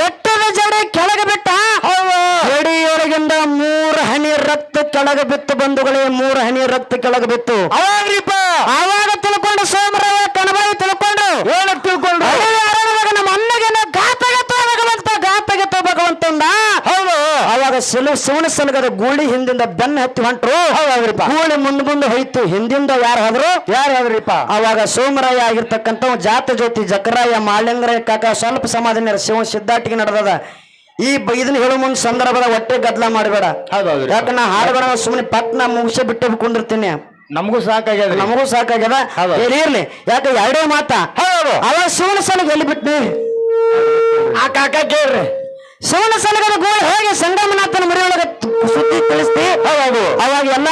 ಕಟ್ಟದ ಜಡಿ ಕೆಳಗೆ ಬಿಟ್ಟ ಜಡಿಯೊಳಗಿಂದ ಮೂರು ಹನಿ ರಕ್ತ ಕೆಳಗೆ ಬಿತ್ತು ಬಂಧುಗಳೇ ಮೂರು ಹನಿ ರಕ್ತ ಕೆಳಗೆ ಬಿತ್ತು. ಅವಾಗ್ರಿಪ್ಪ. ಅವಾಗ ತಿಳ್ಕೊಂಡು ಸೋಮರಾಯ ಕಣಬಾಯಿ ತಿಳ್ಕೊಂಡು. ಏನಕ್ಕೆ ತಿಳ್ಕೊಂಡು. ನಮ್ಮ ಅಣ್ಣಗೆನ ಘಾತಗತ್ತೋ ಭಗವಂತಂದ ಹೌದು. ಅವಾಗ ಸಿಲು ಸಲಗದ ಗೂಳಿ ಹಿಂದಿಂದ ಬೆನ್ನ ಹತ್ತಿ ಹೊಂಟ್ರು. ಹೌದ್ರಿಪ್ಪ ಗೂಳಿ ಮುಂದ್ ಮುಂದೆ ಹೋಯ್ತು. ಹಿಂದಿಂದ ಯಾರು ಹೋದ್ರು? ಯಾರು ಹೇಳ್ರಿಪ್ಪ ಅವಾಗ ಸೋಮರಾಯ ಆಗಿರ್ತಕ್ಕಂಥ ಜಾತ ಜ್ಯೋತಿ ಜಕರಾಯ ಮಾಳಿಂಗರಾಯ ಕಾಕ ಸ್ವಲ್ಪ ಸಮಾಧಾನ ಶಿವ ಸಿದ್ಧಾಟಿಗೆ ನಡೆದದ. ಈ ಬೈದನ್ ಇದನ್ನ ಹೇಳೋ ಮುಂದ್ ಸಂದರ್ಭದ ಹೊಟ್ಟೆ ಗದ್ಲ ಮಾಡಬೇಡ. ಯಾಕ ನಾ ಹಾಡುಗಳ ಸುಮ್ಮನೆ ಪಟ್ನ ಮುಗಿಸಿ ಬಿಟ್ಟೆ ಕುಂದಿರ್ತೀನಿ. ನಮಗೂ ಸಾಕಾಗ್ಯದ ನಮಗೂ ಸಾಕಾಗ್ಯದ. ಇರ್ಲಿ, ಇರ್ಲಿ. ಯಾಕೆ ಎರಡೇ ಮಾತಾ? ಹೌದು. ಅವ ಸುಮ್ಮನೆ ಸಲಗ ಎಲ್ಲಿ ಬಿಟ್ನಿ? ಆ ಕಾಕ ಕೇಳ್ರಿ. ಶಿವನ ಸಲಗದ ಗೋಳು ಹೇಗೆ ಸಂಗಮನಾಥನ ಮರಿಯೊಳಗ ಸುದ್ದಿ ತಿಳಿಸ್ತಿ? ಹೌದು. ಅವಾಗ ಎಲ್ಲ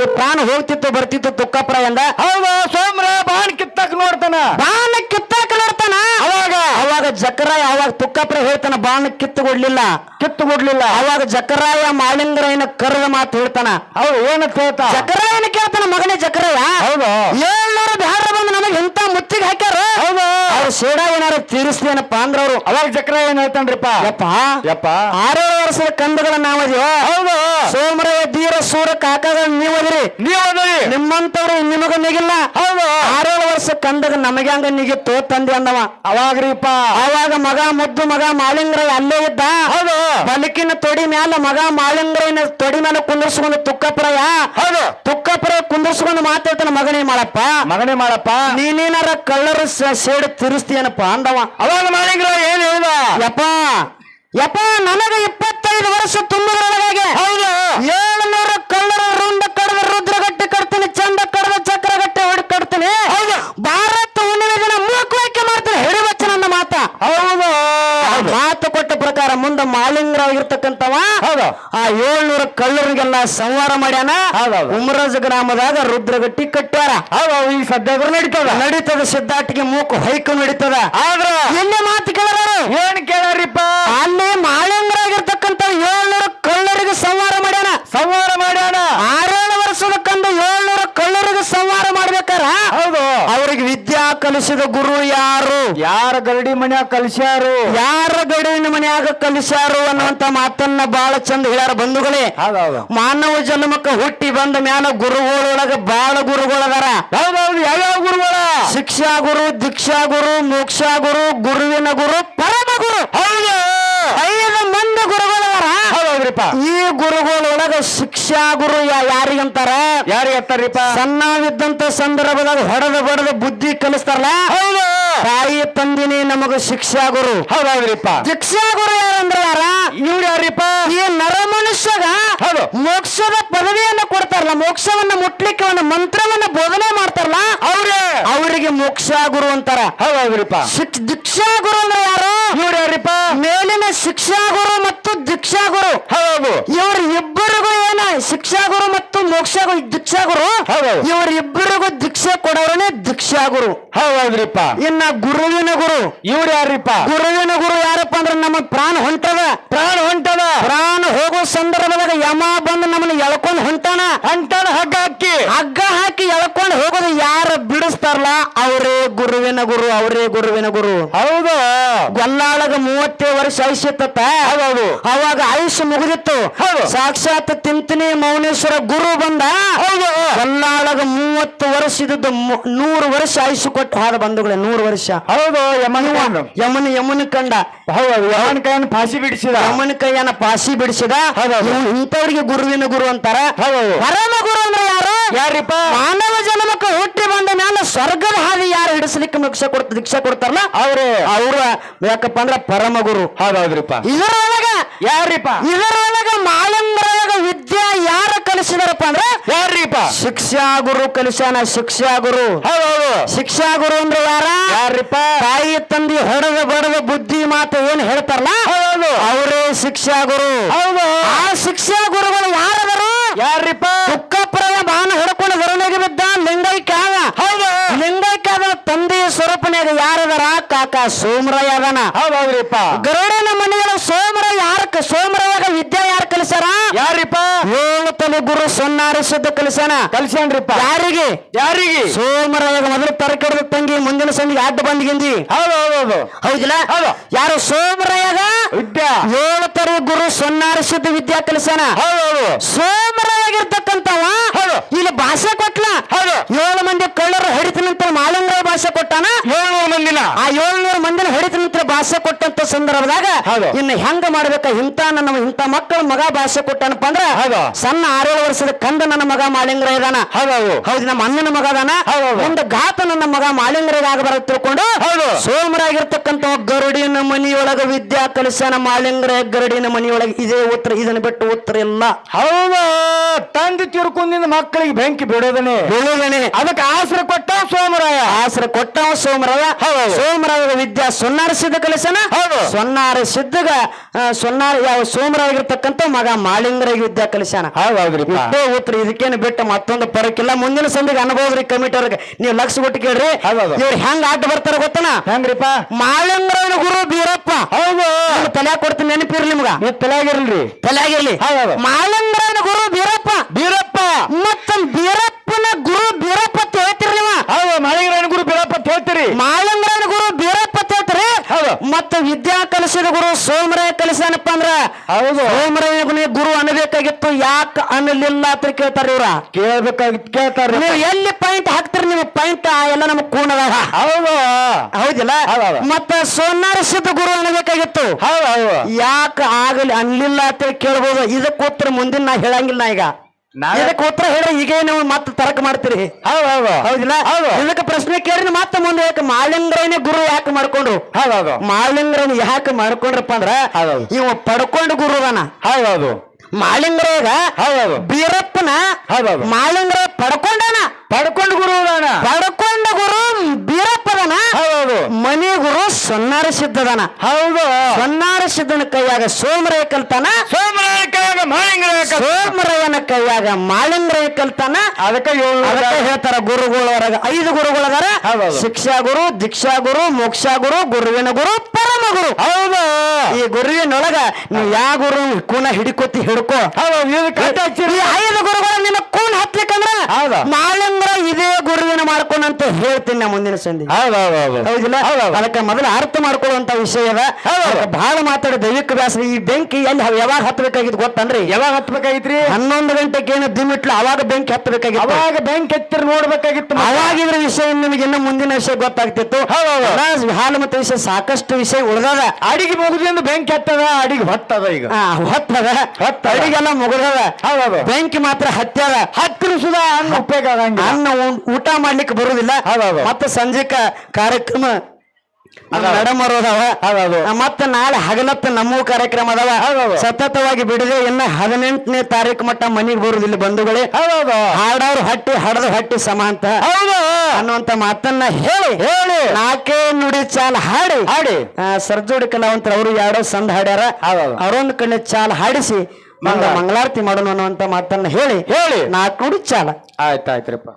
ಈ ಪ್ರಾಣ ಹೋಗ್ತಿತ್ತು ಬರ್ತಿತ್ತು ತುಕ್ಕಪ್ರಾಯಂದ ಹೌದು ಸೋಮ್ರ ಬಾಣ ಕಿತ್ತಕ್ ನೋಡ್ತಾನ. ಬಾಣ ಕಿತ್ತಾಕ ನೋಡ್ತಾನ? ಅವಾಗ? ಅವಾಗ ಜಕರಾಯ ಅವಾಗ ತುಕ್ಕಪ್ರ ಹೇಳ್ತಾನ ಬಾಣ ಕಿತ್ತು ಕೊಡ್ಲಿಲ್ಲ ಕಿತ್ತು ಕೊಡ್ಲಿಲ್ಲ ಅವಾಗ ಜಕರಾಯ ಮಾಳಿಂಗರಾಯನ ಕರೆದ ಮಾತು ಹೇಳ್ತಾನ. ಹೌದು ಏನಂತ ಹೇಳ್ತಾ? ಜಕರಾಯನ ಕೇಳ್ತಾನ ಮಗನೇ ಜಕರಾಯ? ಹೌದು. ಏಳ್ನೂರ ಬ್ಯಾರ ಬಂದು ನಮಗೆ ಇಂತ ಮುತ್ತಿಗೆ ಹಾಕ್ಯಾರ? ಹೌದು. ಅವ್ರ ಶೇಡ ಏನಾರು ತೀರಿಸ್ತೇನಪ್ಪ ಅಂದ್ರ ಅವ್ರು ಅವಾಗ ಜಕರಾಯ ಏನ್ ಹೇಳ್ತಾನ್ರಿಪ್ಪ? ಯಪ್ಪ ಯಪ್ಪ. ಆರೇಳ ವರ್ಷದ ಕಂದಗಳ ನಾವದಿವ ಹೌದು. ಸೋಮರ ಧೀರ ಸೂರ ಕಾಕಗಳ ನೀವದ್ರಿ. ನೀವದ್ರಿ. ನಿಮ್ಮಂತವ್ರು ನಿಮಗ ನಿಗಿಲ್ಲ ಹೌದು. ಆರೇಳು ವರ್ಷ ಕಂದಗ ನಮಗೆ ಹಂಗ ನಿಗಿತ್ತು ತಂದೆ ಅಂದವ. ಅವಾಗ್ರಿಪ್ಪ. ಅವಾಗ ಮಗ ಮುದ್ದು ಮಗ ಮಾಳಿಂಗರಾಯ ಅಲ್ಲೇ ಇದ್ದ. ಹೌದು. ಬಲಕಿನ ತೊಡಿ ಮ್ಯಾಲ ಮಗ ಮಾಳಿಂಗರಾಯನ ತೊಡಿ ಮ್ಯಾಲ ಕುಂದರ್ಸ್ಕೊಂಡು ತುಕ್ಕಪ್ರಯ. ಹೌದು. ತುಕ್ಕಪ್ರಾಯ ಕುಂದರ್ಸ್ಕೊಂಡು ಮಾತಾಡ್ತಾನ ಮಗನೇ ಮಾಡಪ್ಪ ಮಗನೇ ಮಾಡಪ್ಪ ನೀನೇನಾರ ಕಳ್ಳರ ಸೇಡು ತಿರ್ಸ್ತೀಯನಪ್ಪ ಅಂದವ. ಅವಾಗ ಮಾಡಿಂಗ್ರ ಏನ್ ಹೇಳ್ದ? ಯಪ್ಪ. ಯಪ್ಪ ನನಗೆ ಇಪ್ಪತ್ತೈದು ವರ್ಷ ತುಂಬಿದ್ರೊಳಗೆ ಹೌದು. ಮಾಲಿಂಗರಾಗಿರ್ತಕ್ಕಂಥವ ಹೌದು. ಆ ಏಳ್ನೂರ ಕಳ್ಳರಿಗೆಲ್ಲ ಸಂಹಾರ ಮಾಡ್ಯಾನ. ಉಮರಾಜ ಗ್ರಾಮದಾಗ ರುದ್ರಗಟ್ಟಿ ಕಟ್ಟ್ಯಾರ. ಹೌದು ಈ ಸದ್ಯದ್ರು ನಡೀತದ. ನಡೀತದ ಸಿದ್ದಾಟಿಗೆ ಮೂಕು ಹೈಕು ನಡೀತದ. ಆದ್ರೆ ಎಲ್ಲಿ ಮಾತು ಕೇಳಾರು. ಏನ್ ಕೇಳಾರಿಪ್ಪ? ಅಲ್ಲಿ ಮಾಲಿಂಗರಾಗಿರ್ತಕ್ಕಂಥ ಏಳ್ನೂರ ಕಳ್ಳರಿಗೆ ಸಂಹಾರ ಮಾಡ್ಯಾನ. ಸಂಹಾರ ಮಾಡ್ಯಾನ. ಆರೇಳು ಅವ್ರಿಗೆ ವಿದ್ಯಾ ಕಲಿಸಿದ ಗುರು ಯಾರು? ಯಾರ ಗರಡಿ ಮನ್ಯಾಗ ಕಲಿಸ್ಯಾರು? ಯಾರ ಗಡಿನ ಮನ್ಯಾಗ ಕಲಿಸ್ಯಾರು ಅನ್ನುವಂತ ಮಾತನ್ನ ಬಹಳ ಚಂದ ಹೇಳ್ಯಾರ ಬಂಧುಗಳೇ. ಹೌದೌದು ಮಾನವ ಜನ್ಮಕ್ಕ ಹುಟ್ಟಿ ಬಂದ ಮ್ಯಾಲ ಗುರುಗಳೊಳಗ ಬಾಳ ಗುರುಗಳದಾರ ಹೌದೌದು ಯಾವ್ಯಾವ ಗುರುಗಳ? ಶಿಕ್ಷಾ ಗುರು ದೀಕ್ಷಾ ಗುರು ಮೋಕ್ಷ ಗುರು ಗುರುವಿನ ಗುರು ಪರಮ ಗುರು. ಹೌದು. ಐದು ಮಂದಿ ಗುರುಗಳದಾರ ಈ ಗುರುಗಳೊಳಗ ಶಿಕ್ಷಾ ಗುರು ಯಾರಿಗಂತಾರ? ಯಾರಿಗೆ ಹತ್ತಾರಿಪ್ಪ ಸಣ್ಣವಿದ್ದಂತ ಸಂದರ್ಭದಾಗ ಹೊಡೆದ ಬಡದ ಬುದ್ಧಿ ಕಲಿಸ್ತಾರಲ್ಲ? ಹೌದು. ತಾಯಿ ತಂದಿನಿ ನಮಗ ಶಿಕ್ಷಾ ಗುರು. ಹೌದ್ರಿಪ್ಪ ಶಿಕ್ಷಾ ಗುರು ಯಾರಂದ್ರ ಯಾರ? ಇವ್ರು ಯಾರಿಪ್ಪ? ಈ ನರ ಮನುಷ್ಯಗ ಹೌದು. ಮೋಕ್ಷದ ಪದವಿಯನ್ನ ಕೊಡ್ತಾರಲ್ಲ ಮೋಕ್ಷವನ್ನ ಮುಟ್ಲಿಕ್ಕೆ ಒಂದು ಮಂತ್ರವನ್ನ ಬೋಧನೆ ಮಾಡ್ತಾರಲ್ಲ ಅವ್ರೆ. ಅವರಿಗೆ ಮೋಕ್ಷ ಗುರು ಅಂತಾರ. ಹೌದ್ರಿಪ್ಪ ಶಿಕ್ಷಾ ಗುರು ಅಂದ್ರೆ ಯಾರು? ಇವ್ರು ಯಾರಿಪ್ಪ? ಮೇಲಿನ ಶಿಕ್ಷಾ ಗುರು ಮತ್ತು ದೀಕ್ಷಾ ಗುರು ಹೌದು. ಇವ್ರ ಇಬ್ಬರಿಗೂ ಏನ ಶಿಕ್ಷಾ ಗುರು ಮತ್ತು ಮೋಕ್ಷ ಗುರು ದೀಕ್ಷಾ ಗುರು ಹೌದು. ಇವ್ರ ಇಬ್ಬರಿಗೂ ದೀಕ್ಷೆ ಕೊಡೋರನೇ ದೀಕ್ಷಾ ಗುರು ಹೌದೌದ್ರಿಪ್ಪ. ಇನ್ನ ಗುರುವಿನ ಗುರು. ಇವ್ರು ಯಾರಿಪ್ಪ? ಗುರುವಿನ ಗುರು ಯಾರಪ್ಪ ಅಂದ್ರೆ ನಮ್ಮ ಪ್ರಾಣ ಹೊಂಟದ. ಪ್ರಾಣ ಹೊಂಟದ. ಪ್ರಾಣ ಹೋಗೋ ಸಂದರ್ಭದಾಗ ಯಮ ಬಂದು ನಮ್ಮನ್ನ ಎಳ್ಕೊಂಡು ಹೊಂಟಾನ. ಅಂಟನ ಹಗ್ಗ ಹಾಕಿ. ಹಗ್ಗ ಹಾಕಿ ಎಳ್ಕೊಂಡು ಹೋಗೋದು ಯಾರು ಬಿಡಿಸ್ತಾರಲ್ಲ ಅವರೇ. ಗುರುವಿನ ಗುರು ಅವರೇ ಗುರುವಿನ ಗುರು. ಹೌದು. ಗೊಲ್ಲಾಳಗ ಮೂವತ್ತೇ ವರ್ಷ ಆಯುಷ್ಯ ಇತ್ತ ಹೌದು ಅವಾಗ ಆಯುಷ್ಯ ಮುಗಿದಿತ್ತು. ಹೌದು. ಸಾಕ್ಷಾತ್ ತಿಂತಿನಿ ಮೌನೇಶ್ವರ ಗುರು ಬಂದ. ಹೌದು. ಗೊಲ್ಲಾಳಗ ಮೂವತ್ತು ವರ್ಷ ಇದ್ದದ್ದು ಮು- ನೂರು ವರ್ಷ ಆಯುಷ್ಯ ಕೊಟ್ಟು ಹಾದ ಬಂಧುಗಳೇ ನೂರು ವರ್ಷ. ಹೌದು ಯಮನ ಯಮನ ಯಮನ ಕಂಡ. ಹೌದು ಯಮನ ಕೈಯನ್ನು ಪಾಸಿ ಬಿಡಿಸಿದ. ಯಮನ ಕೈಯನ್ನ ಪಾಸಿ ಬಿಡಿಸಿದ. ಇಂಥವ್ರಿಗೆ ಗುರುವಿನ ಗುರು ಅಂತಾರ. ಹೌದು. ಪರಮ ಗುರು ಅಂದ್ರೆ ಯಾರು? ಯಾರಿಪ್ಪ? ಮಾನವ ಜನ್ಮಕ್ಕೆ ಹುಟ್ಟಿ ಬಂದ ಮೇಲೆ ಸ್ವರ್ಗದ ಹಾದಿ ಯಾರು ಹಿಡಿಸ್ಲಿಕ್ಕೆ ಮೋಕ್ಷ ಕೊಡ್ತ ದೀಕ್ಷಾ ಕೊಡ್ತಾರಲ್ಲ? ಅವರು. ಅವರು ಯಾಕಪ್ಪ ಅಂದ್ರ ಪರಮ ಗುರು ಹೌದೌದ್ರಿಪ್ಪ ಇದರೊಳಗ ಯಾರಿಪ್ಪ ಇದರೊಳಗ ಮಾಲಂಬರೊಳಗ ವಿದ್ಯೆ ಯಾರ ಕಲಿಸಿದಾರಪ್ಪ ಅಂದ್ರ ಯಾರ್ರಿಪ್ಪ? ಶಿಕ್ಷಾ ಗುರು ಕಲಿಸಾನ ಶಿಕ್ಷಾ ಗುರು ಹೌದೌದು. ಶಿಕ್ಷಾ ಗುರು ಅಂದ್ರೆ ಯಾರ? ಯಾರಿಪ್ಪ ತಾಯಿ ತಂದಿ ಹೊಡೆದ ಬಡದ ಬುದ್ಧಿ ಮಾತು ಏನ್ ಹೇಳ್ತಾರಲ್ಲ? ಹೌದು ಅವರೇ ಶಿಕ್ಷಾ ಗುರು ಹೌದು. ಆ ಶಿಕ್ಷಾ ಗುರುಗಳು ಯಾರದರು? ಯಾರ್ರಿಪ್ಪ? ತುಕ್ಕಪ್ರಯ ಬಾನ ಹಿಡ್ಕೊಂಡು ಬರಲಿಗೆ ಬಿದ್ದ ಲಿಂಗೈಕ್ಯ ಆದ. ಹೌದು ಲಿಂಗೈಕ್ಯದ ತಂದೆಯ ಸ್ವರೂಪನಾಗ ಯಾರದಾರ ಕಾಕ ಸೋಮರಾಯ ಅದನ. ಹೌದೌದ್ರಿಪ್ಪ. ಗರುಡನ ಮನೆಯಲ್ಲಿ ಸೋಮರ ಯಾರ ಸೋಮರಾಯಾಗ ವಿದ್ಯೆ ಯಾರು ಕಲಿಸಾರ ಯಾರಿಪ್ಪ? ಏಳು ತಲೆ ಗುರು ಸನ್ನಾರಿಸಿದ್ದು ಕಲಿಸಾನ ಕಲಿಸ್ಯಾನ. ಕಲ್ಸ್ಯಾನ್ರಿಪ್ಪ. ಯಾರಿಗೆ? ಯಾರಿಗೆ? ಸೋಮರಾಯಾಗ ಮೊದಲು ತರಕಡದ ತಂಗಿ ಮುಂದಿನ ಸಂದಿಗೆ ಅಡ್ಡ ಬಂದ್ಗಿಂದಿ ಹೌದು ಹೌದೌದು ಹೌದಿಲ್ಲ? ಹೌದು. ಯಾರು ಸೋಮರಾಯಾಗ ವಿದ್ಯಾ. ಏಳು ತರ ಗುರು ಸೊನ್ನಾರಿ ಸಿದ್ಧ ವಿದ್ಯಾ ಕಲಿಸ್ಯಾನ. ಹೌದೌದು. ಸೋಮರಾಗಿರ್ತಕ್ಕಂಥವ ಹೌದು. ಇಲ್ಲಿ ಭಾಷೆ ಕೊಟ್ಲ. ಹೌದು. ಏಳು ಭಾಷೆ ಕೊಟ್ಟಾನ? ಏಳ್ನೂರು ಮಂದಿನ. ಆ ಏಳ್ನೂರು ಹಿಡಿತನಂತ ಭಾಷೆ ಕೊಟ್ಟಂತ ಸಂದರ್ಭದಾಗ. ಇನ್ನು ಹೆಂಗ ಮಾಡ್ಬೇಕ ಇಂತ ನನ್ನ ಇಂತ ಮಕ್ಕಳ ಮಗ ಭಾಷೆ ಕೊಟ್ಟನಪ್ಪ ಅಂದ್ರ. ಸಣ್ಣ ಆರೇಳು ವರ್ಷದ ಕಂದ ನನ್ನ ಮಗ ಮಾಲಿಂಗ್ರ ಇದಾನ ಹೌದು ನಮ್ಮ ಅಣ್ಣನ ಮಗ ಅದಾನ. ಒಂದು ಘಾತ ನನ್ನ ಮಗ ಮಾಲಿಂಗ್ರಿಗೆ ಬರ ತಿಳ್ಕೊಂಡು ಹೌದು. ಸೋಮರಾಗಿರ್ತಕ್ಕಂಥ ಗರುಡಿನ ಮನಿಯೊಳಗ ವಿದ್ಯಾ ಕಲಿಸನ ಮಾಲಿಂಗ್ರ ಗರುಡಿನ ಮನಿಯೊಳಗ. ಇದೇ ಉತ್ತರ ಇದನ್ನ ಬಿಟ್ಟು ಉತ್ತರ ಇಲ್ಲ. ಹೌದು. ತಂದೆ ತಿರ್ಕೊಂಡಿಂದ ಮಕ್ಕಳಿಗೆ ಬೆಂಕಿ ಬಿಡೋದನೆ. ಬಿಡೋದನೆ. ಅದಕ್ಕೆ ಆಸರೆ ಕೊಟ್ಟ ಸೋಮರಾಯ. ಆಸರ ಕೊಟ್ಟ ಸೋಮರಾಯ. ಹೌದು. ಸೋಮರಾಯ ವಿದ್ಯಾ ಸುನ್ನಾರಿಸಿದ ಸಿದ್ಧ ಕಲಿಸನ ಹೌದು. ಸೊನ್ನಾರ ಸಿದ್ಧಗ ಸೊನ್ನಾರ ಯಾವ ಸೋಮರಾಗಿರ್ತಕ್ಕಂಥ ಮಗ ಮಾಲಿಂಗರಿಗೆ ಯುದ್ಧ ಕಲಿಸ್ಯಾನ. ಹೌದ್ರಿ ಇಷ್ಟೇ ಉತ್ತರ ಇದಕ್ಕೇನು ಬಿಟ್ಟು ಮತ್ತೊಂದು ಪರಕ್ಕಿಲ್ಲ ಮುಂದಿನ ಸಂದಿಗೆ ಅನುಭವದ್ರಿ ಕಮಿಟಿ ಅವ್ರಿಗೆ. ನೀವು ಲಕ್ಷ ಕೊಟ್ಟು ಕೇಳ್ರಿ. ಇವ್ರು ಹೆಂಗ್ ಆಟ ಬರ್ತಾರ ಗೊತ್ತನ? ಹೆಂಗ್ರಿಪ್ಪ? ಮಾಳಿಂಗರ ಗುರು ಬೀರಪ್ಪ. ಹೌದು. ತಲೆ ಕೊಡ್ತೀನಿ ನೆನಪಿರ್ಲಿ ನಿಮ್ಗ. ನೀವು ತಲೆಯಾಗಿರ್ಲಿ. ತಲೆಯಾಗಿರ್ಲಿ. ಮಾಳಿಂಗರ ಗುರು ಬೀರಪ್ಪ. ಬೀರಪ್ಪ. ಮತ್ತೊಂದು ಬೀರಪ್ಪನ ಗುರು ಬೀರಪ್ಪ ಅಂತ ಹೌದು ಮಾಳಿಂಗರ ಗುರು ಬೀರಪ್ಪ ಅಂತ ಹೇಳ್ತೀರಿ. ಮಾಲಂಗರನ ಗುರು ಬೀರಪ್ಪ ಅಂತ ಹೇಳ್ತಾರೆ ಹೌದು. ಮತ್ತ ವಿದ್ಯಾ ಕಲಿಸಿದ ಗುರು ಸೋಮರಾಯ ಕಲಿಸ್ಯಾನಪ್ಪ ಅಂದ್ರ ಹೌದು. ಸೋಮರಾಯ ಗುರು ಅನ್ನಬೇಕಾಗಿತ್ತು ಯಾಕೆ ಅನ್ನಲಿಲ್ಲ ಅಂತ ಕೇಳ್ತಾರ ಇವ್ರ. ಕೇಳ್ಬೇಕಾಗಿತ್ತು ಕೇಳ್ತಾರೆ ನೀವು ಎಲ್ಲಿ ಪಾಯಿಂಟ್ ಹಾಕ್ತೀರಿ ನಿಮ್ಮ ಪಾಯಿಂಟ್ ಎಲ್ಲ ನಮಗ್ ಕೂಣದಾಗ ಹೌದು. ಹೌದಿಲ್ಲ. ಮತ್ತ ಸೋನಾರ ಸಿದ್ಧ ಗುರು ಅನ್ನಬೇಕಾಗಿತ್ತು. ಯಾಕ ಆಗಲಿ ಅನ್ಲಿಲ್ಲ ಅಂತ ಕೇಳ್ಬೋದು. ಇದಕ್ಕೋತ್ರ ಮುಂದಿನ ನಾ ಹೇಳಂಗಿಲ್ಲ ನಾ ಈಗ. ಇದಕ್ಕೆ ಉತ್ತರ ಹೇಳಿ ಈಗ ನೀವು ಮತ್ತೆ ತರಕ ಮಾಡ್ತೀರಿ. ಹೌದು ಹೌದು. ಹೌದಿಲ್ಲ? ಹೌದು. ಇದಕ್ಕೆ ಪ್ರಶ್ನೆ ಕೇಳಿ ಮತ್ತೆ ಮುಂದೆ ಯಾಕೆ ಮಾಲಿಂಗ್ರನೇ ಗುರು ಯಾಕೆ ಮಾಡ್ಕೊಂಡ್ರು? ಹೌದೌದು ಮಾಲಿಂಗ್ರನ್ ಯಾಕೆ ಮಾಡ್ಕೊಂಡ್ರಪ್ಪ ಅಂದ್ರ ಇವ್ ಇವ ಪಡ್ಕೊಂಡು ಗುರುದಾನ ಹೌದೌದು ಮಾಲಿಂಗ್ರಾಗ ಹೌದೌದು ಬೀರಪ್ಪನ ಹೌದೌದು. ಮಾಲಿಂಗ್ರ ಪಡ್ಕೊಂಡಾನ. ಪಡ್ಕೊಂಡು ಗುರು ಅದಾನ. ಪಡ್ಕೊಂಡ ಗುರು ಬೀರಪ್ಪದನ. ಹೌದು ಮನಿ ಗುರು ಸೊನ್ನಾರ ಸಿದ್ಧದನ. ಹೌದು. ಸೊನ್ನಾರ ಸಿದ್ಧನ ಕೈಯಾಗ ಸೋಮರಾಯ ಕಲ್ತಾನ ಸೋಮರಾಯ ಕೈಯಾಗ ಮಾಳಿಂಗರಾಯ ಸೋಮರಯನ ಕೈಯಾಗ ಮಾಳಿಂಗರಾಯ ಕಲ್ತಾನ ಅದಕ್ಕೆ ಅದಕ್ಕೆ ಹೇಳ್ತಾರ ಗುರುಗಳು ಹೊರಗ ಐದು ಗುರುಗಳದಾರ. ಶಿಕ್ಷಾ ಗುರು ದೀಕ್ಷಾ ಗುರು ಮೋಕ್ಷ ಗುರು ಗುರುವಿನ ಗುರು ಪರಮ ಗುರು. ಹೌದು. ಈ ಗುರುವಿನೊಳಗ ನೀವು ಯಾವ ಗುರು ಕೂನ ಹಿಡಿಕೋತಿ ಹಿಡ್ಕೋ. ಹೌದು ಐದು ಗುರುಗಳು ನಿನ್ನ ಕೂನ್ ಹತ್ಲಿಕ್ಕಂದ್ರ ಹೌದಾ? ಮಾಳಿಂಗ್ರ ಇದೇ ಗುರುವಿನ ಮಾಡ್ಕೊಂಡಂತ ಹೇಳ್ತೀನಿ ನಾ ಮುಂದಿನ ಸಂಧಿ ಹೌದು ಹೌದು ಹೌದು. ಹೌದಿಲ್ಲ? ಅದಕ್ಕೆ ಮೊದಲು ಅರ್ಥ ಮಾಡ್ಕೊಳ್ಳುವಂತ ವಿಷಯ ಬಹಳ ಮಾತಾಡಿ ದೈವಿಕ ವ್ಯಾಸ ಈ ಬೆಂಕಿ ಎಲ್ಲಿ ಯಾವಾಗ ಹತ್ತಬೇಕಾಗಿತ್ತು ಗೊತ್ತನ್ರಿ? ಯಾವಾಗ ಹತ್ಬೇಕಾಗಿತ್ರಿ? ಹನ್ನೊಂದು ಗಂಟೆಗೆ ಏನು ದಿಮಿಟ್ಲು ಅವಾಗ ಬೆಂಕಿ ಹತ್ತಬೇಕಾಗಿತ್ತು ಅವಾಗ ಬೆಂಕಿ ಹತ್ತಿರ ನೋಡ್ಬೇಕಾಗಿತ್ತು. ಅವಾಗಿದ್ರ ವಿಷಯ ನಿಮಗೆ ಇನ್ನ ಮುಂದಿನ ವಿಷಯ ಗೊತ್ತಾಗ್ತಿತ್ತು. ಹಾಲು ಮತ್ತೆ ವಿಷಯ ಸಾಕಷ್ಟು ವಿಷಯ ಉಳ್ದದ. ಅಡಿಗೆ ಮುಗಿದ್ರಿಂದ ಬೆಂಕಿ ಹತ್ತದ ಅಡಿಗೆ ಹೊತ್ತದ ಈಗ. ಹೊತ್ತದ. ಹೊತ್ತ ಅಡಿಗೆಲ್ಲ ಮುಗಿದದ. ಬೆಂಕಿ ಮಾತ್ರ ಹತ್ಯದ. ಹತ್ತಿರ ಸುಧಾ ಅನ್ನ ಉಪಯೋಗ ಆಗಂಗಿಲ್ಲ. ಅನ್ನ ಊಟ ಮಾಡ್ಲಿಕ್ಕೆ ಬರುದಿಲ್ಲ. ಮತ್ತೆ ಸಂಜೆಕ ಕಾರ್ಯಕ್ರಮ ಮತ್ತ ಮೇಡಮ್ ಅದಾವ ನಾಳೆ ಹಗಲತ್ತ ನಮ್ಮೂ ಕಾರ್ಯಕ್ರಮ ಅದಾವ. ಸತತವಾಗಿ ಬಿಡದೆ ಇನ್ನ ಹದಿನೆಂಟನೇ ತಾರೀಕು ಮಟ್ಟ ಮನೆಗೆ ಬರುದಿಲ್ಲ ಬಂಧುಗಳೇ. ಹಾಡೋರು ಹಟ್ಟಿ ಹಡದ ಹಟ್ಟಿ ಸಮ ಅಂತ ಹೌದು. ಅನ್ನುವಂತ ಮಾತನ್ನ ಹೇಳಿ. ಹೇಳಿ. ನಾಕೇ ನುಡಿ ಚಾಲ್ ಹಾಡಿ. ಹಾಡಿ. ಸರ್ಜೋಡಿ ಕಲಾವಂತರ ಅವರು ಯಾರೋ ಸಂದ ಹಾಡ್ಯಾರ. ಅವರೊಂದು ಕಣ್ಣು ಚಾಲ್ ಹಾಡಿಸಿ. ಮಂಗಳಾರತಿ ಮಾಡೋಣ ಅನ್ನುವಂತ ಮಾತನ್ನ ಹೇಳಿ ಹೇಳಿ. ನಾಲ್ಕು ನುಡಿ ಚಾಲ. ಆಯ್ತಾಯ್ತ್ರಿಪ್ಪ